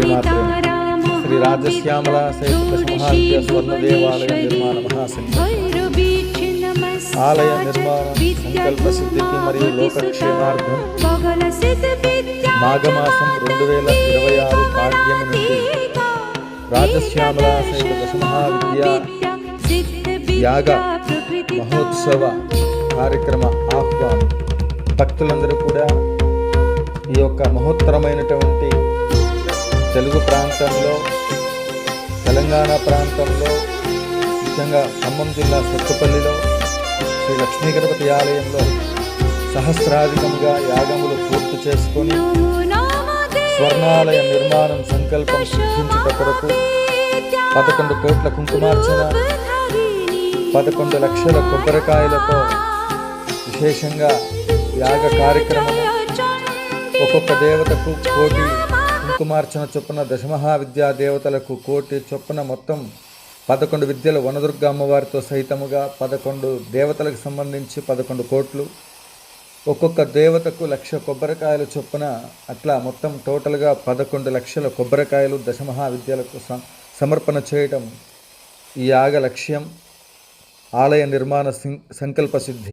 శ్రీ రాజశ్యామల దశమహావిద్య స్వర్ణ దేవాలయ నిర్మాణ మహాసంకల్పం ఆలయ నిర్మాణం సంకల్ప సిద్ధికి మరియు లోకక్షేమార్థం మాఘమాసం రెండు వేల ఇరవై ఆరు పాడ్యమి నుండి రాజశ్యామల దశమహావిద్య యాగ మహోత్సవ కార్యక్రమ ఆహ్వానం. భక్తులందరూ కూడా ఈ యొక్క మహోత్తరమైనటువంటి తెలుగు ప్రాంతంలో తెలంగాణ ప్రాంతంలో ముఖ్యంగా ఖమ్మం జిల్లా సత్తుపల్లిలో శ్రీ లక్ష్మీ గణపతి ఆలయంలో సహస్రాధికంగా యాగములు పూర్తి చేసుకొని స్వర్ణాలయ నిర్మాణం సంకల్పం సిద్ధించుట కొరకు పదకొండు కోట్ల కుంకుమార్చన పదకొండు లక్షల కొబ్బరికాయలతో విశేషంగా యాగ కార్యక్రమం ఒక్కొక్క దేవతకు కోటి కుమార్చన చొప్పున దశమహావిద్యా దేవతలకు కోటి చొప్పున మొత్తం పదకొండు విద్యలు వనదుర్గ అమ్మవారితో సహితముగా పదకొండు దేవతలకు సంబంధించి పదకొండు కోట్లు. ఒక్కొక్క దేవతకు లక్ష కొబ్బరికాయలు చొప్పున అట్లా మొత్తం టోటల్గా పదకొండు లక్షల కొబ్బరికాయలు దశమహావిద్యలకు సమర్పణ చేయటం ఈ యాగ లక్ష్యం. ఆలయ నిర్మాణ సంకల్ప సిద్ధి